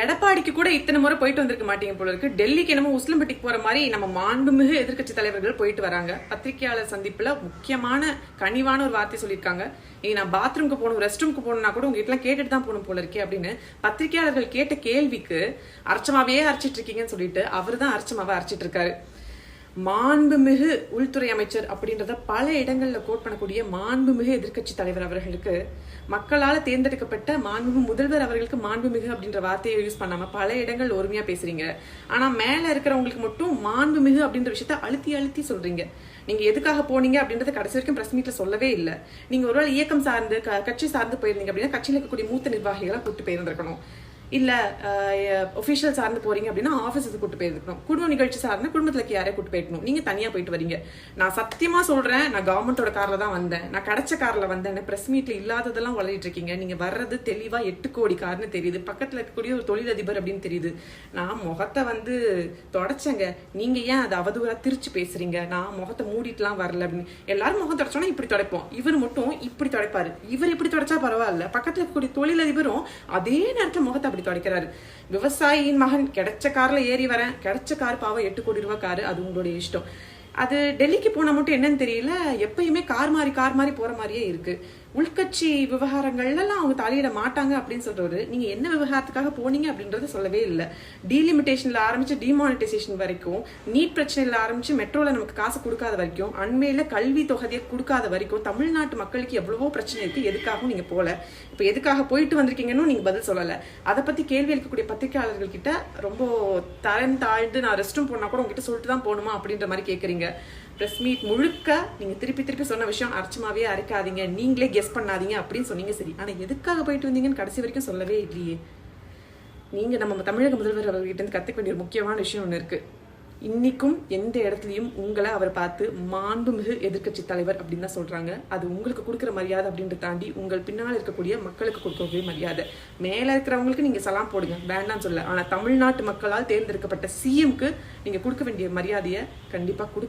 எடப்பாடிக்கு கூட இத்தனை முறை போயிட்டு வந்திருக்க மாட்டீங்க போல இருக்கு. டெல்லிக்கு என்னமோ உஸ்லம்பட்டிக்கு போற மாதிரி நம்ம மாண்புமிகு எதிர்க்கட்சி தலைவர்கள் போயிட்டு வராங்க. பத்திரிகையாளர் சந்திப்புல முக்கியமான கனிவான ஒரு வார்த்தை சொல்லியிருக்காங்க. நீ நான் பாத்ரூம்க்கு போகணும் ரெஸ்ட் ரூம்க்கு போகணும்னா கூட உங்ககிட்ட கேட்டுட்டு தான் போகணும் போல இருக்கே அப்படின்னு பத்திரிகையாளர்கள் கேட்ட கேள்விக்கு அர்ச்சமாவே அரைச்சிட்டு இருக்கீங்கன்னு சொல்லிட்டு அவர் தான் அர்ச்சமாவை அரைச்சிட்டு இருக்காரு. மாண்புமிகு உள்துறை அமைச்சர் அப்படின்றத பல இடங்கள்ல கோட் பண்ணக்கூடிய மாண்புமிகு எதிர்க்கட்சி தலைவர் அவர்களுக்கு மக்களால் தேர்ந்தெடுக்கப்பட்ட மாண்புமிகு முதல்வர் அவர்களுக்கு மாண்புமிகு அப்படின்ற வார்த்தையை யூஸ் பண்ணாம பல இடங்கள் ஒருமையாக பேசுறீங்க. ஆனா மேல இருக்கிறவங்களுக்கு மட்டும் மாண்புமிகு அப்படின்ற விஷயத்த அழுத்தி அழுத்தி சொல்றீங்க. நீங்க எதுக்காக போனீங்க அப்படின்றத கடைசி வரைக்கும் பிரஸ் மீட்ல சொல்லவே இல்லை. நீங்க ஒருவேளை இயக்கம் சார்ந்து க- கட்சி சார்ந்து போயிருந்தீங்க அப்படின்னா கட்சியில் இருக்கக்கூடிய மூத்த நிர்வாகிகளை கூப்பிட்டு போயிருந்திருக்கணும். இல்லை ஒஃபிஷியல் சார்ந்து போறீங்க அப்படின்னா ஆஃபீஸுக்கு கூட்டு போயிருக்கணும். குடும்ப நிகழ்ச்சி சார்ந்து குடும்பத்துல யாரையும் கூட்டு போயிருக்கணும். நீங்க தனியா போயிட்டு வரீங்க. நான் சத்தியமா சொல்றேன் நான் கவர்மெண்டோட கார்ல தான் வந்தேன். நான் கிடைச்ச கார்ல வந்தேன் பிரஸ் மீட்ல இல்லாததெல்லாம் வளரிட்டு இருக்கீங்க. நீங்க வர்றது தெளிவா எட்டு கோடி கார்னு தெரியுது. பக்கத்துல இருக்கக்கூடிய ஒரு தொழிலதிபர் அப்படின்னு தெரியுது. நான் முகத்தை வந்து தொடச்சங்க. நீங்க ஏன் அதை அவதூறா திருச்சு பேசுறீங்க? நான் முகத்தை மூடிட்டுலாம் வரல அப்படின்னு. எல்லாரும் முகம் தொடச்சோன்னா இப்படி தொடப்போம். இவர் மட்டும் இப்படி தொடப்பாரு. இவர் இப்படி தொடச்சா பரவாயில்ல. பக்கத்துல இருக்கக்கூடிய தொழிலதிபரும் அதே நேரத்துல முகத்தை அப்படி தொடக்கிறாரு விவசாயியின் மகன் கிடைச்ச கார்ல ஏறி வரேன் கிடைச்ச கார் பாவம் எட்டு கோடி ரூபாய் காரு அது உங்களுடைய இஷ்டம். அது டெல்லிக்கு போனால் மட்டும் என்னன்னு தெரியல. எப்பயுமே கார் மாறி கார் மாறி போற மாதிரியே இருக்கு. உள்கட்சி விவகாரங்கள்லாம் அவங்க தலையிட மாட்டாங்க அப்படின்னு சொல்றவரு நீங்க என்ன விவகாரத்துக்காக போனீங்க அப்படின்றத சொல்லவே இல்லை. டீலிமிட்டேஷன்ல ஆரம்பிச்சு டிமானிட்டைசேஷன் வரைக்கும் நீட் பிரச்சனையில ஆரம்பிச்சு மெட்ரோல நமக்கு காசு கொடுக்காத வரைக்கும் அண்மையில கல்வி தொகையை கொடுக்காத வரைக்கும் தமிழ்நாட்டு மக்களுக்கு எவ்வளவோ பிரச்சனை இருக்கு. எதுக்காகவும் நீங்க போல இப்ப எதுக்காக போயிட்டு வந்திருக்கீங்கன்னு நீங்க பதில் சொல்லல. அதை பத்தி கேள்வி எழுக்கக்கூடிய பத்திரிகையாளர்கள் கிட்ட ரொம்ப தரம் தாழ்ந்து நான் ரெஸ்ட் ரூம் போனா கூட உங்ககிட்ட சொல்லிட்டு தான் போகணுமா அப்படின்ற மாதிரி பண்ணாதீங்க ப்ரெஸ் மீட் முழுக்க நீங்க திருப்பி திருப்பி சொன்ன விஷயம் அர்ச்சமாவே அரைக்காதீங்க. நீங்களே கெஸ் பண்ணாதீங்க அப்படின்னு சொன்னீங்க சரி. ஆனா எதுக்காக போயிட்டு வந்தீங்கன்னு கடைசி வரைக்கும் சொல்லவே இல்லையே. நீங்க நம்ம தமிழக முதல்வர் அவர்கிட்ட இருந்து கத்துக்க வேண்டிய ஒரு முக்கியமான விஷயம் ஒண்ணு இருக்கு. இன்னைக்கும் எந்த இடத்துலயும் உங்களை அவர் பார்த்து மாண்புமிகு எதிர்க்கட்சி தலைவர் அப்படின்னு தான் சொல்றாங்க. அது உங்களுக்கு கொடுக்குற மரியாதை அப்படின்றத தாண்டி உங்கள் பின்னால் இருக்கக்கூடிய மக்களுக்கு கொடுக்கக்கூடிய மரியாதை. மேல இருக்கிறவங்களுக்கு நீங்க சலாம் போடுங்க. வேண்டாம்னு சொல்ல ஆனா தமிழ்நாட்டு மக்களால் தேர்ந்தெடுக்கப்பட்ட சிஎம்க்கு நீங்க கொடுக்க வேண்டிய மரியாதையை கண்டிப்பா கொடு